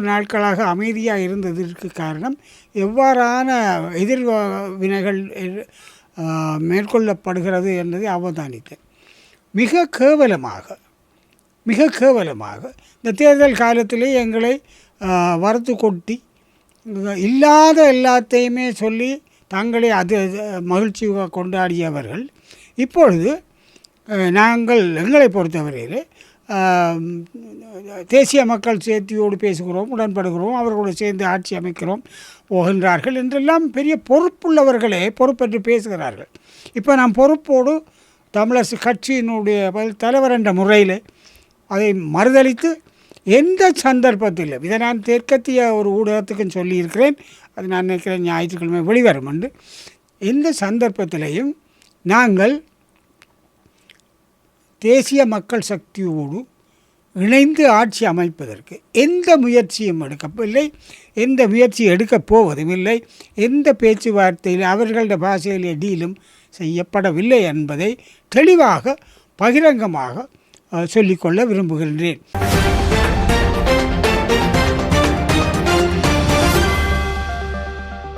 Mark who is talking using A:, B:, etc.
A: நாட்களாக அமைதியாக இருந்ததற்கு காரணம் எவ்வாறான எதிர் வினைகள் மேற்கொள்ளப்படுகிறது என்பதை அவதானித்தேன் மிக கேவலமாக மிக கேவலமாக இந்த தேர்தல் காலத்திலே எங்களை வறுத்து கொட்டி இல்லாத எல்லாத்தையுமே சொல்லி தங்களை அது மகிழ்ச்சியாக மகிழ்ச்சி கொண்டாடியவர்கள். இப்பொழுது நாங்கள் எங்களை பொறுத்தவரையில் தேசிய மக்கள் சேர்த்தியோடு பேசுகிறோம் உடன்படுகிறோம் அவர்களோடு சேர்ந்து ஆட்சி அமைக்கிறோம் போகின்றார்கள் என்றெல்லாம் பெரிய பொறுப்புள்ளவர்களே பொறுப்பெற்று பேசுகிறார்கள். இப்போ நாம் பொறுப்போடு தமிழரசு கட்சியினுடைய தலைவர் என்ற முறையில் அதை மறுதளித்து எந்த சந்தர்ப்பத்திலும் இதை நான் தெற்கத்திய ஒரு ஊடகத்துக்கும் சொல்லியிருக்கிறேன் அது நான் நினைக்கிறேன் ஞாயிற்றுக்கிழமை வெளிவரும் என்று எந்த சந்தர்ப்பத்திலையும் நாங்கள் தேசிய மக்கள் சக்தியோடு இணைந்து ஆட்சி அமைப்பதற்கு எந்த முயற்சியும் எடுக்கவில்லை எந்த முயற்சி எடுக்கப் போவதும் இல்லை எந்த பேச்சுவார்த்தையில் அவர்களுடைய பாஷையிலே டீலும் செய்யப்படவில்லை என்பதை தெளிவாக பகிரங்கமாக சொல்லிக்கொள்ள விரும்புகின்றேன்.